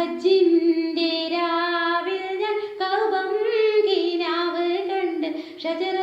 ഹജ്ജിന്റെ രാവിൽ ഞാൻ കൗബം കിനാവ് കണ്ട് ഷജറ